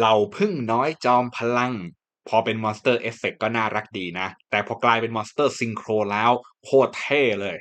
เราพึ่งน้อยจอมพลัง พอเป็นมอนสเตอร์เอฟเฟกก็น่ารักดีนะ แต่พอกลายเป็นมอนสเตอร์ซิงโครแล้วโคตรเท่เลย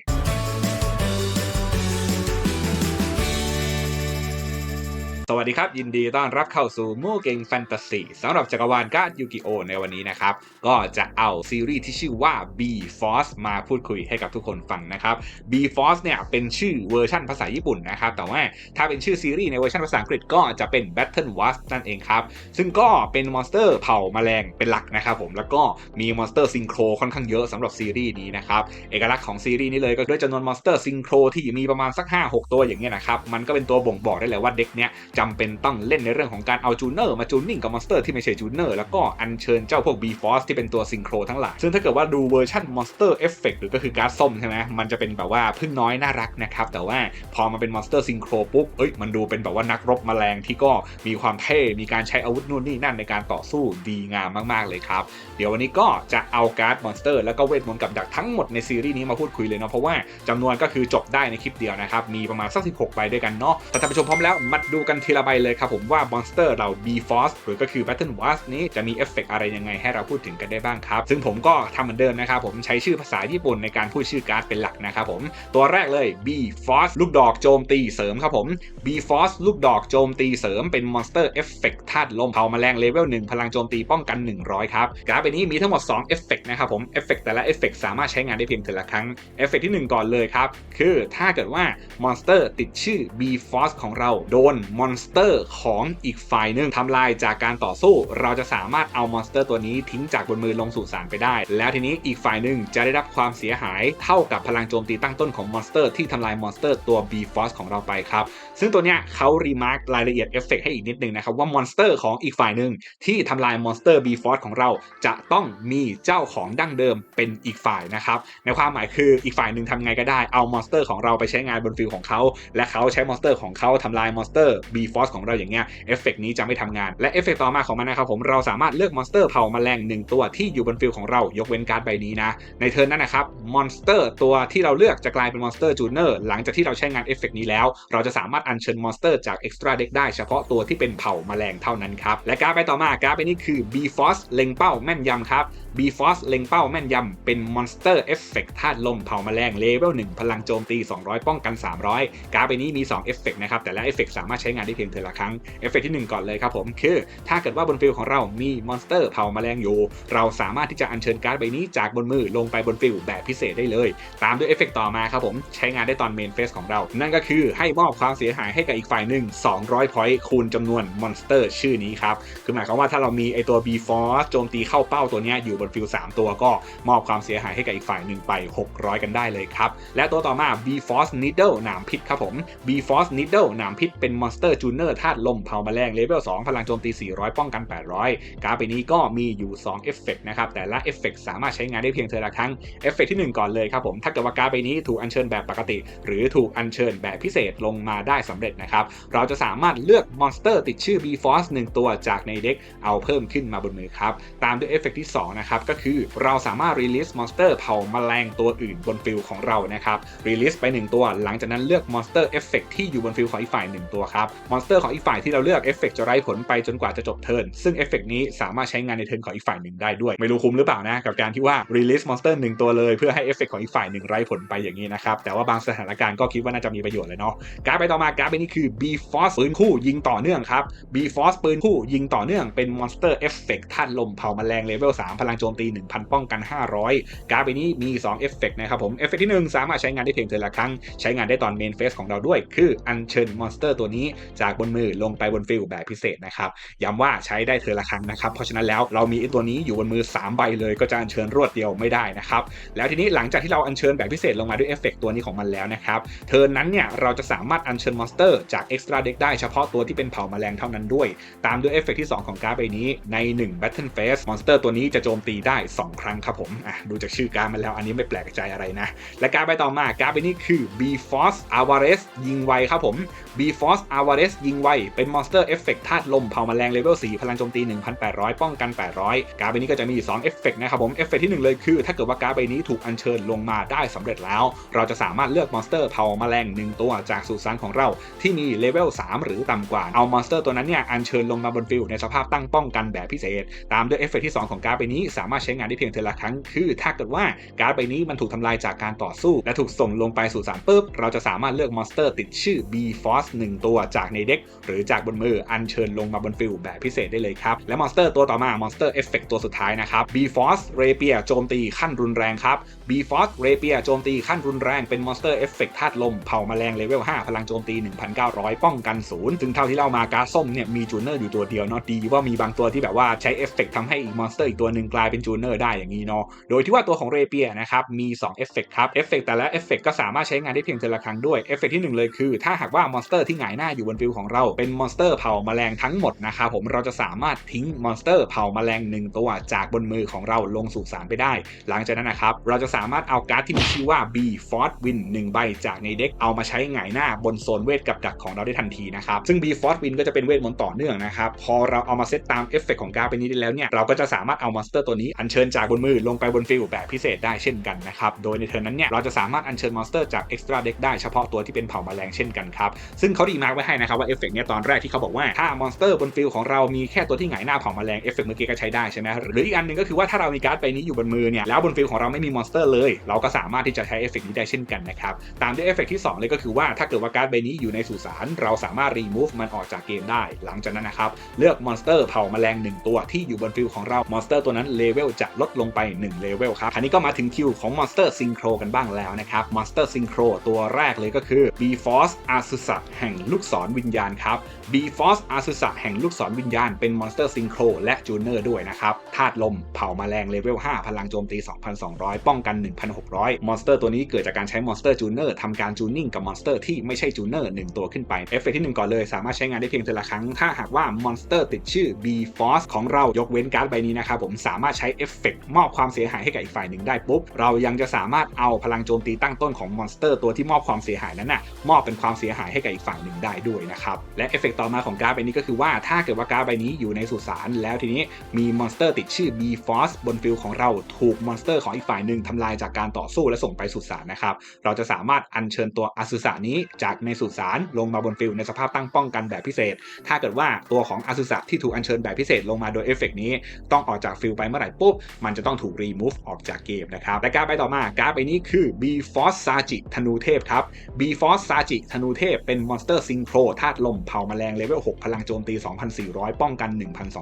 ดีครับ ยินดีต้อนรับเข้าสู่มู่เก่งแฟนตาซีสำหรับจักรวาลการ์ดยูกิโอในวันนี้นะครับ ก็จะเอาซีรีส์ที่ชื่อว่า B Force มาพูดคุยให้กับทุกคนฟังนะครับ B Force เนี่ยเป็นชื่อเวอร์ชันภาษาญี่ปุ่นนะครับ แต่ว่าถ้าเป็นชื่อซีรีส์ในเวอร์ชันภาษาอังกฤษก็จะเป็น Battle Wasp นั่นเองครับ ซึ่งก็เป็นมอนสเตอร์เผ่าแมลงเป็นหลักนะครับผมแล้วก็มีมอนสเตอร์ซิงโครค่อนข้างเยอะสำหรับซีรีส์นี้นะครับเอกลักษณ์ของซีรีส์นี้เลยก็ด้วยจำนวนมอนสเตอร์ซิงโครที่มีประมาณสัก5-6 ตัวอย่างเงี้ยนะครับมันก็เป็นตัวบ่งบอกได้เลยว่าเด็กเนี้ยจำเป็นต้องเล่นในเรื่องของการเอาจูเนอร์มาจูนนิ่งกับมอนสเตอร์ที่ไม่ใช่จูเนอร์แล้วก็อัญเชิญเจ้าพวก B Force ที่เป็นตัวซิงโครทั้งหลาย ซึ่งถ้าเกิดว่าดูเวอร์ชันมอนสเตอร์เอฟเฟกหรือก็คือการ์ดส้มใช่ไหมมันจะเป็นแบบว่าพึ่งน้อยน่ารักนะครับ แต่ว่าพอมาเป็นมอนสเตอร์ซิงโครปุ๊บเอ้ยมันดูเป็นแบบว่านักรบแมลงที่ก็มีความเท่มีการใช้อาวุธนู่นนี่นั่นในการต่อสู้ดีงามมากๆเลยครับเดี๋ยววันนี้ก็จะเอาการ์ดมอนสเตอร์แล้วก็เวทมนต์กับดักทั้งหมดในซีรีส์นี้มาพูดคุยเลยเนาะเพราะว่าจำนวนก็คือจบได้ในคลิปเดียวนะครับมีประมาณสัก16ใบด้วยกันเนาะแต่ท่านผู้ชมพร้อมแล้วมาดูกันทีละใบเลยครับผมว่า มอนสเตอร์เรา B Force หรือก็คือ Battle w a s นี้จะมีเอฟเฟกอะไรยังไงให้เราพูดถึงกันได้บ้างครับ ซึ่งผมก็ทำเหมือนเดิมนะครับผมใช้ชื่อภาษาญี่ปุ่นในการพูดชื่อการ์ดเป็นหลักนะครับผม ตัวแรกเลย B Force ลูกดอกโจมตีเสริมครับผม B Force ลูกดอกโจมตีเสริมเป็นมอนสเตอร์เอฟเฟกธาตุลมเผาแมลงเลเวล1พลังโจมตีป้องกัน 100 ครับ การ์ดใบนี้มีทั้งหมด2เอฟเฟกนะครับผมเอฟเฟกแต่ละเอฟเฟกสามารถใช้งานได้เพียงแต่ละครั้งเอฟเฟกที่ 1 ก่อนเลยครับคือถ้าเกิดว่ามอนสเตอร์ติดชื่อ B Force ของเราโดนมอนสเตอร์ของอีกฝ่ายหนึ่งทำลายจากการต่อสู้ เราจะสามารถเอามอนสเตอร์ตัวนี้ทิ้งจากบนมือลงสู่สารไปได้ แล้วทีนี้อีกฝ่ายหนึ่งจะได้รับความเสียหายเท่ากับพลังโจมตีตั้งต้นของมอนสเตอร์ที่ทำลายมอนสเตอร์ตัว B Force ของเราไปครับ ซึ่งตัวเนี้ยเขารีมาร์กรายละเอียดเอฟเฟกให้อีกนิดนึงนะครับว่ามอนสเตอร์ของอีกฝ่ายหนึ่งที่ทำลายมอนสเตอร์ B Force ของเราจะต้องมีเจ้าของดั้งเดิมเป็นอีกฝ่ายนะครับในความหมายคืออีกฝ่ายหนึ่งทำไงก็ได้เอามอนสเตอร์ของเราไปใช้งานบนฟิลของเขาและเขาใช้มอนสเตอร์ของเขาทำลายมอนสเตอร์ B Force ของเราอย่างเงี้ยเอฟเฟกนี้จะไม่ทำงาน และเอฟเฟกต่อมาของมันนะครับผมเราสามารถเลือกมอนสเตอร์เผาแมลงหนึ่งตัวที่อยู่บนฟิลของเรายกเว้นการ์ดใบนี้นะ ในเทิร์นนั้นนะครับมอนสเตอร์ตัวที่เราเลือกจะกลายเป็นมอนสเตอร์จูเนอร์หลังจากที่เราใช้งานเอฟเฟกนี้แล้ว เราจะสามารถอัญเชิญมอนสเตอร์จากเอ็กซ์ตร้าเด็กได้เฉพาะตัวที่เป็นเผาแมลงเท่านั้นครับและการ์ดใบต่อมาการ์ดใบนี้คือ B Force เล็งเป้าแม่นยำครับ B Force เล็งเป้าแม่นยำ เป็นมอนสเตอร์เอฟเฟกธาตุลมเผาแมลงเลเวล1 พลังโจมตี 200 ป้องกัน 300 การ์ดใบนี้มี 2 เอฟเฟกนะครับ แต่ละเอฟเฟกสามารถใช้งานได้เพียงเทอละครั้ง เอฟเฟกที่ 1 ก่อนเลยครับผม คือ ถ้าเกิดว่าบนฟิลของเรามีมอนสเตอร์เผาแมลงอยู่ เราสามารถที่จะอัญเชิญการ์ดใบนี้จากบนมือลงไปบนฟิลแบบพิเศษได้เลย ตามด้วยเอฟเฟกต่อมาครับผม ใช้งานได้ตอนเมนเฟสของเรา นั่นก็คือให้มอบความเสียหายให้กับอีกฝ่ายหนึ่ง200พอยต์คูณจำนวนมอนสเตอร์ชื่อนี้ครับคือหมายความว่าถ้าเรามีไอตัว B Force โจมตีเข้าเป้าตัวนี้อยู่บนฟิล3ตัวก็มอบความเสียหายให้กับอีกฝ่ายหนึ่งไป 600 กันได้เลยครับ และตัวต่อมา B Force Needle หนามพิษครับผม B Force Needle หนามพิษเป็นมอนสเตอร์จูเนอร์ธาตุลมเผาแมลงเลเวล2พลังโจมตี 400 ป้องกัน 800 การ์ดใบนี้ก็มีอยู่2เอฟเฟกนะครับ แต่ละเอฟเฟกสามารถใช้งานได้เพียงเทอละครั้งเอฟเฟกที่ 1 ก่อนเลยครับผม ถ้าเกิดว่าการ์ดใบนี้ถูกอัญเชิญแบบปกติ หรือถูกอัญเชิญแบบพิเศษลงมาได้สำเร็จนะครับ เราจะสามารถเลือกมอนสเตอร์ติดชื่อ B Force 1 ตัวจากในเด็กเอาเพิ่มขึ้นมาบนมือครับ ตามด้วยเอฟเฟกที่2นะครับก็คือเราสามารถ release มอนสเตอร์เผาแมลงตัวอื่นบนฟิลของเรานะครับ release ไป 1 ตัว หลังจากนั้นเลือกมอนสเตอร์เอฟเฟกที่อยู่บนฟิลของอีกฝ่าย1ตัวครับมอนสเตอร์ของอีกฝ่ายที่เราเลือกเอฟเฟกจะไร้ผลไปจนกว่าจะจบเทิร์นซึ่งเอฟเฟกนี้สามารถใช้งานในเทิร์นของอีกฝ่ายหนึ่งได้ด้วย ไม่รู้คุ้มหรือเปล่านะกับการที่ว่า release มอนสเตอร์หนึ่งตัวเลยเพื่อให้เอฟเฟกของอีกฝ่ายหนึ่งไร้ผลไปอย่างนี้นะครับแต่ว่าบางสถานการณ์ก็คิดว่าน่าจะมีประโยชน์เลยเนาะการไปต่อมาการไปนี้คือ B Force ปืนคู่ยิงต่อเนื่องครับ B Force ปืนคู่ยิงต่อเนื่องเป็นมอนสเตอร์เอฟเฟกธาตุลมเผาแมลงเลเวล3พลังโจมตี 1,000 ป้องกัน 500 การ์ดใบนี้มี 2 เอฟเฟกนะครับผมเอฟเฟกที่ 1 สามารถใช้งานได้เพียงเทอละครั้ง ใช้งานได้ตอนเมนเฟสของเราด้วย คืออัญเชิญมอนสเตอร์ตัวนี้จากบนมือลงไปบนฟิลแบบพิเศษนะครับย้ำว่าใช้ได้เทอละครั้งนะครับ เพราะฉะนั้นแล้วเรามีตัวนี้อยู่บนมือ 3 ใบเลยก็จะอัญเชิญรวดเดียวไม่ได้นะครับ แล้วทีนี้หลังจากที่เราอัญเชิญแบบพิเศษลงมาด้วยเอฟเฟกตัวนี้ของมันแล้วนะครับเทินนั้นเนี่ยเราจะสามารถอัญเชิญมอนสเตอร์จากเอ็กซ์ตร้าเด็กได้เฉพาะตัวที่เป็นเผ่าแมลงเท่านั้นด้วย ตามด้วยเอฟเฟกที่ 2 ของการ์ดใบนี้ใน1 Battle Phase มอนสเตอร์ตัวนี้จะโจมตีได้ 2 ครั้งครับผมอะดูจากชื่อการดมาแล้วอันนี้ไม่แปลกใจอะไรนะ และการดใบต่อมาการดใบนี้คือ B Force Alvarez ยิงไวครับผม B Force Alvarez ยิงไว เป็นมอนสเตอร์เอฟเฟกต์ธาตุลมเผ่าแมลงเลเวล4พลังโจมตี 1,800 ป้องกัน 800 การดใบนี้ก็จะมี2เอฟเฟกต์นะครับผมเอฟเฟกต์ที่ 1 เลยคือ ถ้าเกิดว่าการดใบนี้ถูกอัญเชิญลงมาได้สำเร็จแล้ว เราจะสามารถเลือกมอนสเตอร์เผ่าแมลง1 ตัวจากสุสานของเราที่มีเลเวล3หรือต่ำกว่าเอามอนสเตอร์ตัวนั้นเนี่ยอัญเชิญลงมาบนฟิลด์ในสภาพตั้งป้องกันแบบพิเศษ ตามด้วยเอฟเฟกต์ที่ 2 ของการ์ดใบนี้สามารถใช้งานได้เพียงเทละครั้ง คือถ้าเกิดว่าการ์ดใบนี้มันถูกทำลายจากการต่อสู้ และถูกส่งลงไปสู่สารปุ๊บ เราจะสามารถเลือกมอนสเตอร์ติดชื่อ B Force 1 ตัวจากในเด็กหรือจากบนมืออัญเชิญลงมาบนฟิลแบบพิเศษได้เลยครับ และมอนสเตอร์ตัวต่อมามอนสเตอร์เอฟเฟกต์ตัวสุดท้ายนะครับ B Force Rapier โจมตีขั้นรุนแรงครับ B Force Rapier โจมตีขั้นรุนแรงเป็นมอนสเตอร์เอฟเฟกต์ธาตุลมเผาแมลงเลเวล5พลังโจมตี 1,900 ป้องกันศูนย์ซึ่งเท่าที่เล่ามาการ์ดส้มเนี่ยมีจูเนอร์อยู่ตัวเดียวเนาะดีว่ามีบางตัวที่แบบว่าใช้เอฟเฟกทำให้อีกมอนสเตอร์อีกตัวหนึ่งกลายเป็นจูเนอร์ได้อย่างนี้เนาะโดยที่ว่าตัวของเรเปียนะครับมี2เอฟเฟกต์ครับเอฟเฟกต์แต่ละเอฟเฟกต์ก็สามารถใช้งานได้เพียงเทอละครั้งด้วยเอฟเฟกต์ที่ 1 เลยคือ ถ้าหากว่ามอนสเตอร์ที่หงายหน้าอยู่บนฟิลของเราเป็นมอนสเตอร์เผาแมลงทั้งหมดนะครับผมเราจะสามารถทิ้งมอนสเตอร์เผาแมลงหนึ่งตัวจากบนมือของเราลงสู่สารไปได้ หลังจากนั้นนะครับเราจะสามารถเอาการ์ดที่มีชื่อว่า B Force Win 1ใบจากในเด็กเอามาใช้หงายหน้าบนโซนเวทกับดักของเราได้ทันทีนะครับซึ่ง B Force Win ก็จะเป็นเวทมนต์ต่อเนื่องนะครับพอเราเอามาเซตตามเอฟเฟกของการ์ดไปนี้ได้แล้วเนี่ยเราก็จะสามารถเอามอนสเตอร์ตัวนี้อัญเชิญจากบนมือลงไปบนฟิลแบบพิเศษได้เช่นกันนะครับ โดยในเทิร์นนั้นเนี่ยเราจะสามารถอัญเชิญมอนสเตอร์จาก Extra Deck ได้เฉพาะตัวที่เป็นเผ่าแมลงเช่นกันครับ ซึ่งเขาดีมาร์กไว้ให้นะครับว่าเอฟเฟกต์เนี่ยตอนแรกที่เขาบอกว่าถ้ามอนสเตอร์บนฟิลของเรามีแค่ตัวที่หงายหน้าเผ่าแมลงเอฟเฟกต์เมื่อกี้ก็ใช้ได้ใช่ไหมหรืออีกอันหนึ่งก็คือว่าถ้าเรามีการ์ดใบนี้อยู่บนมือเนี่ยแล้วบนฟิลของเราไม่มีมอนสเตอร์เลย เราก็สามารถที่จะใช้เอฟเฟกต์นี้ได้เช่นกันนะครับตามด้วยเอฟเฟกต์ที่ 2 เลยก็คือว่าถ้าเกิดว่าการ์ดใบนี้อยู่ในสุสานเราสามารถรีมูฟมันออกจากเกมได้ หลังจากนั้นนะครับเลือกมอนสเตอร์เผ่าแมลง1ตัวที่อยู่บนฟิลของเรามอนสเตอร์ตัวนั้นเลเวลจะลดลงไป1เลเวลครับ คราวนี้ก็มาถึงคิวของมอนสเตอร์ซิงโครกันบ้างแล้วนะครับมอนสเตอร์ซิงโครตัวแรกเลยก็คือ B Force Azusa แห่งลูกศรวิญญาณครับ B Force Azusa แห่งลูกศรวิญญาณเป็นมอนสเตอร์ซิงโครและจูเนอร์ด้วยนะครับธาตุลมเผ่าแมลงเลเวล 5 พลังโจมตี 2,200 ป้องกัน 1,600 มอนสเตอร์ตัวนี้เกิดจากการใช้มอนสเตอร์จูเนอร์ทำการจูนิ่งกับมอนสเตอร์ที่ไม่ใช่จูเนอร์1ตัวขึ้นไป เอฟเฟกที่ 1 ก่อนเลย สามารถใช้งานได้เพียงแต่ละครั้ง ถ้าหากว่ามอนสเตอร์ติดชื่อ B Force ของเรายกเว้นการ์ดใบนี้นะครับผมสามารถใช้เอฟเฟกมอบความเสียหายให้กับอีกฝ่ายหนึ่งได้ปุ๊บ เรายังจะสามารถเอาพลังโจมตีตั้งต้นของมอนสเตอร์ตัวที่มอบความเสียหายนั้นน่ะมอบเป็นความเสียหายให้กับอีกฝ่ายหนึ่งได้ด้วยนะครับและเอฟเฟกต่อมาของการ์ดใบนี้ก็คือว่าถ้าเกิดว่าการ์ดใบนี้อยู่ในสุสานแล้วทีนี้มีมอนสเตอร์ติดชื่อ B Force บนฟิลของเราถูกมอนสเตอร์ของอีกฝ่ายหนึ่งทำลายจากการต่อสู้และส่งไปสุสานนะครับ เราจะสามารถอัญเชิญตัวอสุสานี้จากในสุสานลงมาบนฟิลในสภาพตั้งป้องกันแบบพิเศษ ถ้าเกิดว่าตัวของอสุสะที่ถูกอัญเชิญแบบพิเศษลงมาโดยเอฟเฟกนี้ ต้องออกจากฟิลไปเมื่อไหร่ปุ๊บมันจะต้องถูกรีมูฟออกจากเกมนะครับและการ์ดใบต่อมาการ์ดใบนี้คือ B Force Saji ธนูเทพครับ B Force Saji ธนูเทพเป็นมอนสเตอร์ซิงโครธาตุลมเผ่าแงเลเวล 6 พลังโจมตี 2,400 ป้องกัน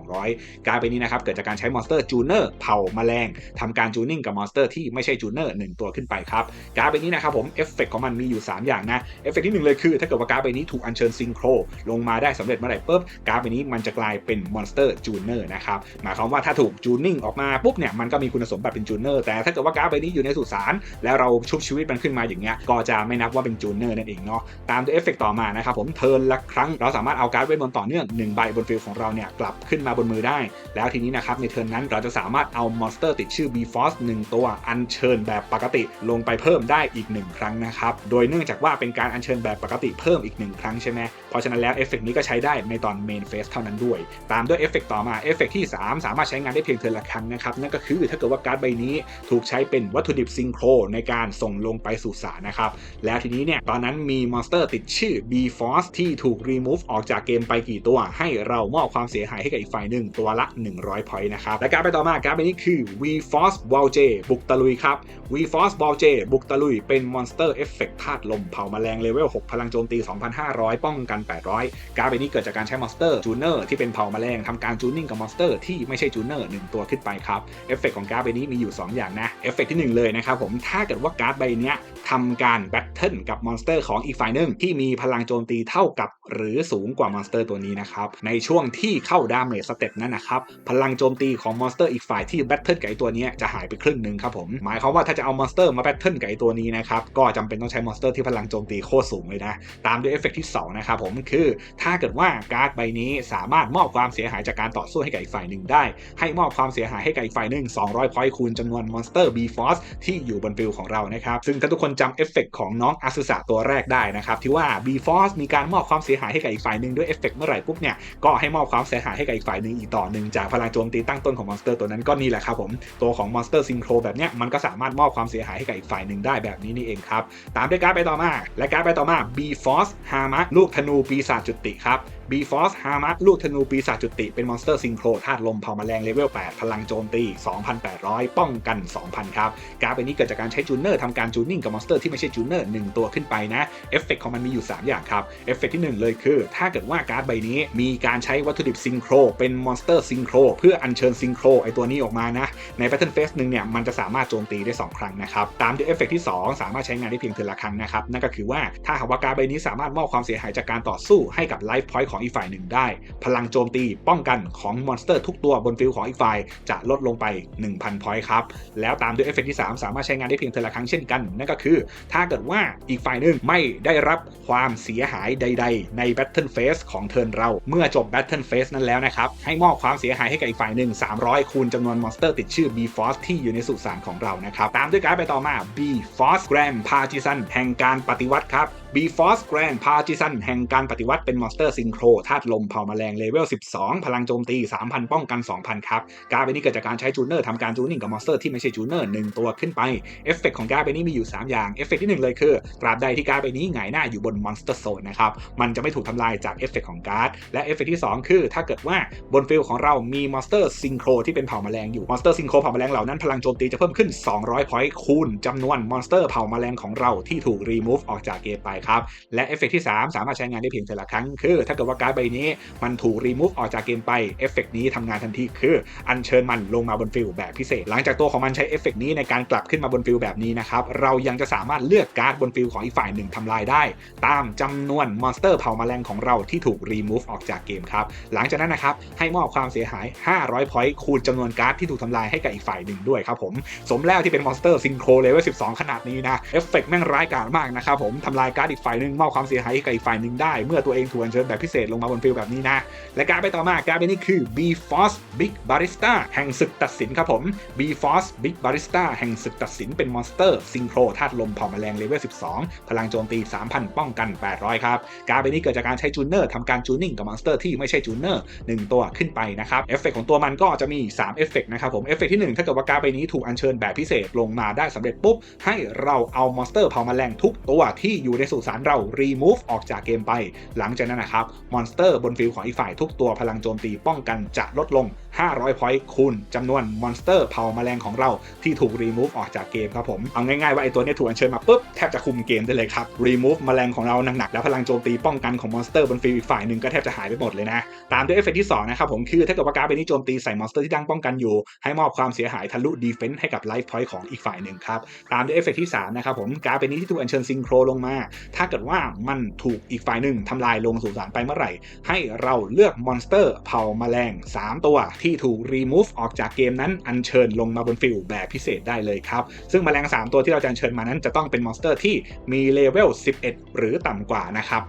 1,200 การ์ดใบนี้นะครับ เกิดจากการใช้มอนสเตอร์จูเนอร์เผาแมลงทำการจูนิ่งกับมอนสเตอร์ที่ไม่ใช่จูเนอร์1ตัวขึ้นไปครับ การ์ดใบนี้นะครับผมเอฟเฟกของมันมีอยู่ 3 อย่างนะเอฟเฟกที่ 1 เลยคือ ถ้าเกิดว่าการ์ดใบนี้ถูกอัญเชิญซิงโครลงมาได้สำเร็จเมื่อไหร่ปุ๊บการ์ดใบนี้มันจะกลายเป็นมอนสเตอร์จูเนอร์นะครับหมายความว่าถ้าถูกจูนิ่งออกมาปุ๊บเนี่ยมันก็มีคุณสมบัติเป็นจูเนอร์แต่ถ้าเกิดว่าการ์ดใบนี้อยู่ในสุสานแล้วเราชุบชีวิตมันขึ้นมาอย่างเงี้ยก็จะไม่นับว่าเป็นจูเนอร์นั่นเองเนาะตามด้วเอฟเฟกต่อมานะครับผมเทิร์นละครั้งเราสามารถเอาการ์ดเวทมนต์ต่อเนื่อง1ใบบนฟิลของเราเนี่ยกลับขึ้นมาบนมือได้ แล้วทีนี้นะครับในเทิร์นนั้นเราจะสามารถเอามอนสเตอร์ติดชื่อ B Force 1ตัวอัญเชิญแบบปกติลงไปเพิ่มได้อีก 1 ครั้งนะครับ โดยเนื่องจากว่าเป็นการอัญเชิญแบบปกติเพิ่มอีก 1 ครั้งใช่ไหมเพราะฉะนั้นแล้วเอฟเฟกนี้ก็ใช้ได้ในตอนเมนเฟสเท่านั้นด้วย ตามด้วยเอฟเฟกต่อมาเอฟเฟกที่ 3 สามารถใช้งานได้เพียงเทิร์นละครั้งนะครับนั่นก็คือถ้าเกิดว่าการ์ดใบนี้ถูกใช้เป็นวัตถุดิบซิงโครในการส่งลงไปสู่สารนะครับแล้วทีนี้เนี่ยตอนนั้นมีมอนสเตอร์ติดชื่อ B Force ที่ถูกรีมูฟออกจากเกมไปกี่ตัว ให้เรามอบความเสียหายให้กับอีกฝ่ายหนึ่งตัวละ 100 point นะครับและการไปต่อมาการไปนี้คือ V Force w a l j บุกตะลุยครับ V Force w a l j บุกตะลุยเป็นมอนสเตอร์เอฟเฟกต์ธาตุลมเผาแมลงเลเวล 6 พลังโจมตี 2,500 ป้องกัน 800 การไปนี้เกิดจากการใช้มอนสเตอร์จูเนอร์ที่เป็นเผาแมลงทำการจูนิ่งกับมอนสเตอร์ที่ไม่ใช่จูเนอร์1ตัวขึ้นไปครับเอฟเฟกของการ์ดใบนี้มีอยู่ 2 อย่างนะเอฟเฟกที่ 1 เลยนะครับผมถ้าเกิดว่าการ์ดใบนี้ทำการแบทเทิลกับมอนสเตอร์ของอีกฝ่ายหนึ่งที่มีพลังโจมตีเท่ากับหรือสูงกว่ามอนสเตอร์ตัวนี้นะครับ ในช่วงที่เข้าดาเมจสเต็ปนั้นนะครับ พลังโจมตีของมอนสเตอร์อีกฝ่ายที่แบทเทิลกับไอตัวนี้จะหายไปครึ่งหนึ่งครับผม หมายความว่าถ้าจะเอามอนสเตอร์มาแบทเทิลกับไอตัวนี้นะครับ ก็จำเป็นต้องใช้มอนสเตอร์ที่พลังโจมตีโคตรสูงเลยนะ ตามด้วยเอฟเฟกที่2นะครับผม คือถ้าเกิดว่าการ์ดใบนี้สามารถมอบความเสียหายจากการต่อสู้ให้กับอีกฝ่ายหนึ่งได้ ให้มอบความเสียหายายให้กับอีกฝ่ายหนึ่ง200พอยต์คูณจำนวนมอนสเตอร์ B Force ที่อยู่บนฟิลของเรานะครับ ซึ่งถ้าทุกคนจำเอฟเฟกของน้องอาซุสะตัวแรกได้นะครับที่ว่า B Force มีการมอบความเสียหายให้กับอีกฝ่ายหนึ่งด้วยเอฟเฟกเมื่อไหร่ปุ๊บเนี่ยก็ให้มอบความเสียหายให้กับอีกฝ่ายหนึ่งอีกต่อหนึ่งจากพลังโจมตีตั้งต้นของมอนสเตอร์ตัวนั้นก็นี่แหละครับผมตัวของมอนสเตอร์ซิงโครแบบเนี้ยมันก็สามารถมอบความเสียหายให้กับอีกฝ่ายหนึ่งได้แบบนี้นี่เองครับตามด้วยการ์ดไปต่อมาและการ์ดไปต่อมา B Force ฮามะลูกธนูปีศาจจุติครับ B Force ฮามัลูกธนูปีศาจจุติ เป็นมอนสเตอร์ซิงโครธาตุลมเผ่าแมลงเลเวล 8 พลังโจมตี 2,800 ป้องกัน 2,000 ครับการ์ดใบนี้เกิดจากการใช้จูเนอร์ทำการจูนิ่งกับมอนสเตอร์ที่ไม่ใช่จูเนอร์1ตัวขึ้นไปนะ เอฟเฟกของมันมีอยู่ 3 อย่างครับ เอฟเฟกที่ 1 เลยคือ ถ้าเกิดว่าการ์ดใบนี้ มีการใช้วัตถุดิบซิงโครเป็นมอนสเตอร์ซิงโครเพื่ออัญเชิญซิงโครไอตัวนี้ออกมานะ ในแพทเทิร์นเฟสหนึ่งเนี่ยมันจะสามารถโจมตีได้ 2 ครั้งนะครับ ตามด้วยเอฟเฟกที่ 2 สามารถใช้งานได้เพียงเทือละครั้งนะครับนั่นก็คือว่าถ้าหากว่าการ์ดใบนี้สามารถมอบความเสียหายจากการต่อสู้ให้กับไลฟ์พอยต์ของอีกฝ่ายหนึ่งได้ พลังโจมตีป้องกันของมอนสเตอร์ทุกตัวบนฟิลของอีกฝ่ายจะลดลงไป 1,000 พอยต์ครับ แล้วตามด้วยเอฟเฟกที่ 3 สามารถใช้งานได้เพียงเทละครั้งเช่นกัน นั่นก็คือ ถ้าเกิดว่าอีกฝ่ายหนึ่งไม่ได้รับความเสียหายใด ๆ ใน Battle Phase ของเทิร์นเรา เมื่อจบ Battle Phase นั้นแล้วนะครับ ให้มอบความเสียหายให้กับอีกฝ่ายหนึ่ง300 คูณจำนวนมอนสเตอร์ติดชื่อ B Force ที่อยู่ในสุสานของเรานะครับตามด้วยการไปต่อมา B Force Grand Partisan แห่งการปฏิวัติครับ B Force Grand Partisan แห่งการปฏิวัติเป็นมอนสเตอร์ซิงโครธาตุลมเผ่าแมลงเลเวล 12 พลังโจมตี 3,000 ป้องกัน 2,000 ครับ การ์ดใบนี้เกิดจากการใช้จูเนอร์ทำการจูนิ่งกับมอนสเตอร์ที่ไม่ใช่จูเนอร์1ตัวขึ้นไป เอฟเฟกของการ์ดใบนี้มีอยู่ 3 อย่าง เอฟเฟกที่ 1 เลยคือ ตราบใดที่การ์ดใบนี้หงายหน้าอยู่บนมอนสเตอร์โซนนะครับ มันจะไม่ถูกทำลายจากเอฟเฟกของการ์ด และเอฟเฟกที่ 2 คือ ถ้าเกิดว่าบนฟิลของเรามีมอนสเตอร์ซิงโครที่เป็นเผ่าแมลงอยู่ มอนสเตอร์ซิงโครเผ่าแมลงเหล่านั้นพลังโจมตีจะเพิ่มขึ้น 200พอยต์คูณจำนวนมอนสเตอร์เผ่าแมลงของเราที่ถูกรีมูฟออกจากเกมไปครับ และเอฟเฟกที่ 3 สามารถใช้งานได้เพียงแต่ละครั้ง คือ ถ้าเกิดว่าการ์ดใบนี้มันถูกรีมูฟออกจากเกมไปเอฟเฟกนี้ทำงานทันทีคืออัญเชิญมันลงมาบนฟิลแบบพิเศษ หลังจากตัวของมันใช้เอฟเฟกนี้ในการกลับขึ้นมาบนฟิลแบบนี้นะครับเรายังจะสามารถเลือกการ์ดบนฟิลของอีกฝ่ายหนึ่งทำลายได้ ตามจำนวนมอนสเตอร์เผ่าแมลงของเราที่ถูกรีมูฟออกจากเกมครับหลังจากนั้นนะครับให้มอบความเสียหาย 500พอยต์คูณจำนวนการ์ดที่ถูกทำลายให้กับอีกฝ่ายหนึ่งด้วยครับผม สมแล้วที่เป็นมอนสเตอร์ซิงโครเลเวล12 ขนาดนี้นะ เอฟเฟกแม่งร้ายกาจมากนะครับผมทำลายการ์ดอีกฝ่ายหนึ่งมอบความเสียหายให้กับอีกฝ่ายหนึ่งได้ เมื่อตัวเองถูกอัญเชิญแบบพิเศษลงมาบนฟิลแบบนี้นะ และการ์ดไปต่อมาการ์ดนี้คือ B Force Big Barista แห่งศึกตัดสินครับผม B Force Big Barista แห่งศึกตัดสินเป็นมอนสเตอร์ซิงโครธาตุลมเผ่าแมลงเลเวล 12 พลังโจมตี 3,000 ป้องกัน 800 ครับ การ์ดนี้เกิดจากการใช้จูเนอร์ทำการจูนิ่งกับมอนสเตอร์ที่ไม่ใช่จูเนอร์1ตัวขึ้นไปนะครับเอฟเฟกของตัวมันก็จะมี 3 เอฟเฟกนะครับผมเอฟเฟกที่ 1 ถ้าเกิดว่าการ์ดนี้ถูกอัญเชิญแบบพิเศษลงมาได้สำเร็จปุ๊บให้เราเอามอนสเตอร์เผ่าแมลงทุกตัวที่อยู่ในสุสานเรา remove ออกจากเกมไป หลังจากนั้นนะครับมอนสเตอร์บนฟิลของอีกฝ่ายทุกตัวพลังโจมตีป้องกันจะลดลง 500 พอยต์คูณจำนวนมอนสเตอร์เผาแมลงของเราที่ถูก remove ออกจากเกมครับผม เอาง่ายๆว่าไอตัวนี้ถูกอัญเชิญมาปุ๊บ แทบจะคุมเกมได้เลยครับ remove แมลงของเราหนักๆแล้วพลังโจมตีป้องกันของมอนสเตอร์บนฟิลอีกฝ่ายหนึ่งก็แทบจะหายไปหมดเลยนะ ตามด้วยเอฟเฟกที่2นะครับผมคือถ้าเกิดว่าการ์ดใบนี้โจมตีใส่มอนสเตอร์ที่ตั้งป้องกันอยู่ ให้มอบความเสียหายทะลุดีเฟนส์ให้กับไลฟ์พอยต์ของอีกฝ่ายหนึ่งครับตามด้วยเอฟเฟกที่3นะครับผมการ์ดนี้ที่ถูกอัญเชิญซิงโครลงมาถ้าเกิดว่ามันถูกอีกฝ่ายหนึ่งทำลายลงสู่สารไปเมื่อไหร่ ให้เราเลือกมอนสเตอร์เผ่าแมลง 3 ตัวที่ถูก remove ออกจากเกมนั้นอัญเชิญลงมาบนฟิลแบบพิเศษได้เลยครับ ซึ่งแมลง 3 ตัวที่เราจะอัญเชิญมานั้นจะต้องเป็นมอนสเตอร์ที่มีเลเวล 11 หรือต่ำกว่านะครับ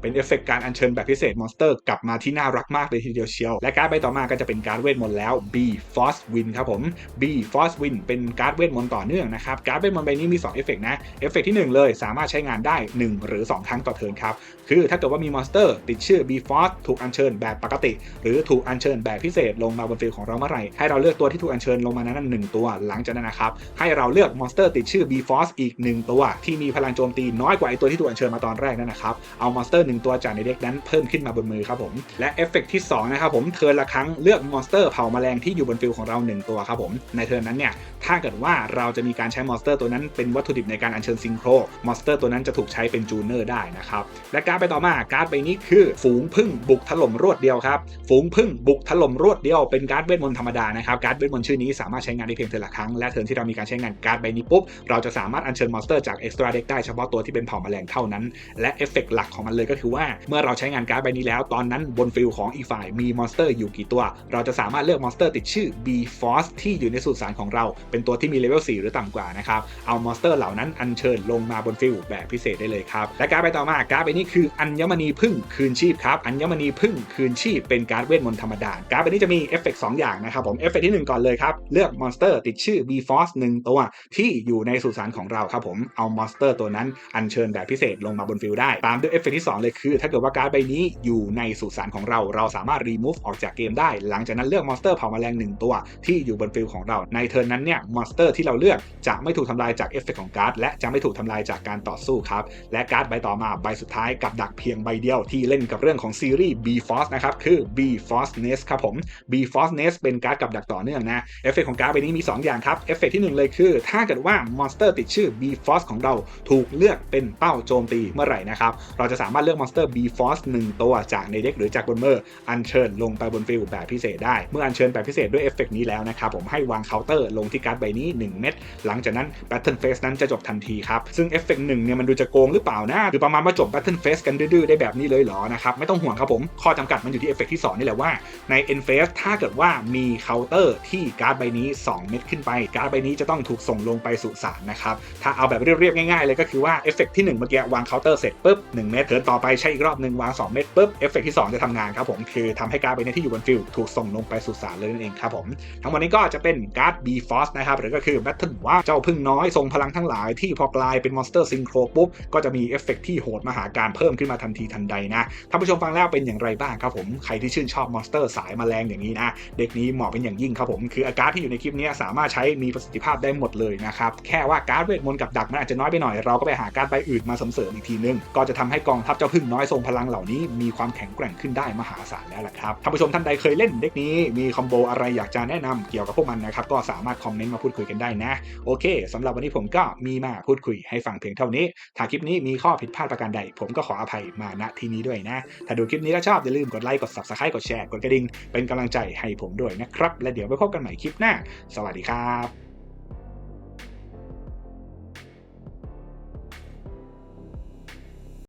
เป็นเอฟเฟกการอัญเชิญแบบพิเศษมอนสเตอร์กลับมาที่น่ารักมากเลยทีเดียวเชียว และการ์ดใบต่อมาก็จะเป็นการ์ดเวทมนต์แล้ว B Force Win ครับผม B Force Win เป็นการ์ดเวทมนต์ต่อเนื่องนะครับ การ์ดเวทมนต์ใบนี้มี2เอฟเฟกนะ เอฟเฟกที่ 1 เลยสามารถใช้งานได้1 หรือ 2 ครั้งต่อเทิร์นครับ คือถ้าเกิดว่ามีมอนสเตอร์ติดชื่อ B Force ถูกอัญเชิญแบบปกติ หรือถูกอัญเชิญแบบพิเศษลงมาบนฟิลของเราเมื่อไหร่ ให้เราเลือกตัวที่ถูกอัญเชิญลงมานั้นหนึ่งตัว หลังจากนั้นนะครับ ให้เราเลือกมอนสเตอร์ติดชื่อ B Force อีก 1 ตัว ที่มีพลังโจมตีน้อยกว่าไอตัวที่ถูกอัญเชิญมาตอนแรกนั่นนะครับ เอามอนสเตอร์1ตัวจากในเด็กนั้นเพิ่มขึ้นมาบนมือครับผม และเอฟเฟกที่2นะครับผมเทิร์นละครั้งเลือกมอนสเตอร์เผ่าแมลงที่อยู่บนฟิลของเรา 1 ตัวครับผมในเทิร์นนั้นเนี่ยถ้าเกิดว่าเราจะมีการใช้มอนสเตอร์ตัวนั้นเป็นวัตถุดิบในการอัญเชิญซิงโครมอนสเตอร์ตัวนั้นจะถูกใช้เป็นจูเนอร์ได้นะครับ และการ์ดไปต่อมาการ์ดใบนี้คือ ฝูงพึ่งบุกถล่มรวดเดียวครับ ฝูงพึ่งบุกถล่มรวดเดียวเป็นการ์ดเวทมนต์ธรรมดานะครับการ์ดเวทมนต์ชื่อนี้สามารถใช้งานได้เพียงเทอละครั้งและเทิร์นที่เรามีการใช้งานการ์ดใบนี้ปุ๊บเราจะสามารถอัญเชิญมอนสเตอร์จากเอ็กซ์ตร้าเด็กได้เฉพาะตัวที่เป็นเผ่าแมลงเท่านั้น และเอฟเฟกต์หลักของมันเลยก็คือว่าเมื่อเราใช้งานการ์ดใบนี้แล้วตอนนั้นบนฟิลของอีกฝ่ายมีมอนสเตอร์อยู่กี่ตัว เราจะสามารถเลือกมอนสเตอร์ติดชื่อ B Force ที่อยู่ในสุสานของเรา เป็นตัวที่มีเลเวล4หรือต่ำกว่านะครับเอามอนสเตอร์เหล่านั้นอัญเชิญลงมาบนฟิลแบบพิเศษได้เลยครับ และการ์ดใบต่อมาการ์ดใบนี้คืออัญมณีพึ่งคืนชีพครับอัญมณีพึ่งคืนชีพเป็นการ์ดเวทมนต์ธรรมดาการ์ดใบนี้จะมีเอฟเฟกต์สองอย่างนะครับผมเอฟเฟกต์ที่ 1 ก่อนเลยครับ เลือกมอนสเตอร์ติดชื่อ B Force 1ตัวที่อยู่ในสุสานของเราครับผมเอามอนสเตอร์ตัวนั้นอัญเชิญแบบพิเศษลงมาบนฟิลด์ได้ตามด้วยเอฟเฟกต์ที่ 2 เลยคือ ถ้าเกิดว่าการ์ดใบนี้อยู่ในสุสานของเรา เราสามารถรีมูฟออกจากเกมได้ หลังจากนั้นเลือกมอนสเตอร์เผ่าแมลงหนึ่งตัวที่อยู่บนฟิลด์ของเราในเทิร์นนั้นเนี่ยมอนสเตอร์ที่เราเลือกจะไม่ถูกทำลายจากเอฟเฟกต์ของการ์ดและจะไม่ถูกทำลายจากการต่อสู้ครับและการ์ดใบต่อมาใบสุดท้ายกับดักเพียงใบเดียวที่เล่นกับเรื่องของซีรีส์ B Force นะครับ คือ B Force Nest ครับผม B Force Nest เป็นการ์ดกับดักต่อเนื่องนะเอฟเฟกต์ของการ์ดใบนี้มี 2 อย่างครับเอฟเฟกต์ที่ 1 เลยคือ ถ้าเกิดว่ามอนสเตอร์ติดชื่อ B Force ของเราถูกเลือกเป็นเป้าโจมตีเมื่อไหร่นะครับเราจะสามารถเลือกมอนสเตอร์ B Force 1 ตัวจากในเด็กหรือจากบนเมืออัญเชิญลงไปบนฟิลแบบพิเศษได้เมื่ออัญเชิญแบบพิเศษด้วยเอฟเฟกต์นี้แล้วนะครับผมให้วางเคาน์เตอร์ลงที่การ์ดใบนี้ 1 เม็ดหลังจากนั้น Battle Phase นั้นจะจบทันทีครับซึ่งเอฟเฟกหนึ่งเนี่ยมันดูจะโกงหรือเปล่านะคือประมาณว่าจบ Battle Phase กันดื้อๆได้แบบนี้เลยเหรอนะครับไม่ต้องห่วงครับผมข้อจำกัดมันอยู่ที่เอฟเฟกต์ที่สองนี่แหละว่าใน End Phase ถ้าเกิดว่ามีเคาน์เตอร์ที่การ์ดใบนี้ 2 เม็ดขึ้นไปการ์ดใบนี้จะต้องถูกส่งลงไปสู่สารนะครับถ้าเอาแบบเรียบๆง่ายๆเลยก็คือว่าเอฟเฟกต์ที่1เมื่อกี้วางเคาน์เตอร์เสร็จปุ๊บ1เม็ดเทิร์นต่อไปใช้อีกรอบหนึ่งวาง 2 เม็ดปุ๊บเอฟเฟกต์ที่ 2 จะทำงานครับผมคือทำให้การ์ดใบนี้ที่อยู่บนฟิลถูกส่งลงไปสู่สารเลยนั่นเองครับผมทั้งหมดนี้ก็จะเป็นการ์ด B Force นะครับหรือก็คือ Battle ว่าเจ้าพึ่งน้อยทรงพลังทั้งหลายที่พอกลายเป็นมอนสเตอร์ซิงโครปุ๊บก็จะมีเอฟเฟกต์ที่โหดมหาการเพิ่มขึ้นมาทันทีทันใดนะท่านผู้ชมฟังแล้วเป็นอย่างไรบ้างครับผมใครที่ชื่นชอบมอนสเตอร์สายแมลงอย่างนี้นะเด็กนี้เหมาะเป็นอย่างยิ่งครับผมคืออาการดที่อยู่ในคลิปนี้สามารถใช้มีประสิทธิภาพได้หมดเลยนะครับแค่ว่าการ์ดเวทมนต์กับดักมันอาจจะน้อยไปหน่อยเราก็ไปหาการ์ดใบอื่นมาเสริมอีกทีนึงก็จะทำให้กองทัพเจ้าพึ่งน้อยทรงพลังเหล่านี้มีความแข็งแกร่งขึ้นได้มหาศาลแล้วล่ะครับท่านผู้ชมท่านใดเคยเล่นเด็กนี้มีคอมโบอะไรอยากจะแนะนำเกี่ยวกับพวกมันนะครับก็สามารถคอมเมนต์มาพูดคุยกันได้นะ โอเคสำหรับวันนี้ผมก็มีมาพูดคุยให้ฟังเพียงเท่านี้ถ้าคลิปนี้มีข้อผิดพลาดประการใด ผมก็ขออภัยมาณที่นี้ด้วยนะ ถ้าดูคลิปนี้แล้วชอบอย่าลืมกดไลค์กด subscribe กดแชร์กดกระดิ่งเป็นกำลังใจให้ผมด้วยนะครับ และเดี๋ยวไปพบกันใหม่คลิปหน้า สวัสดีครับ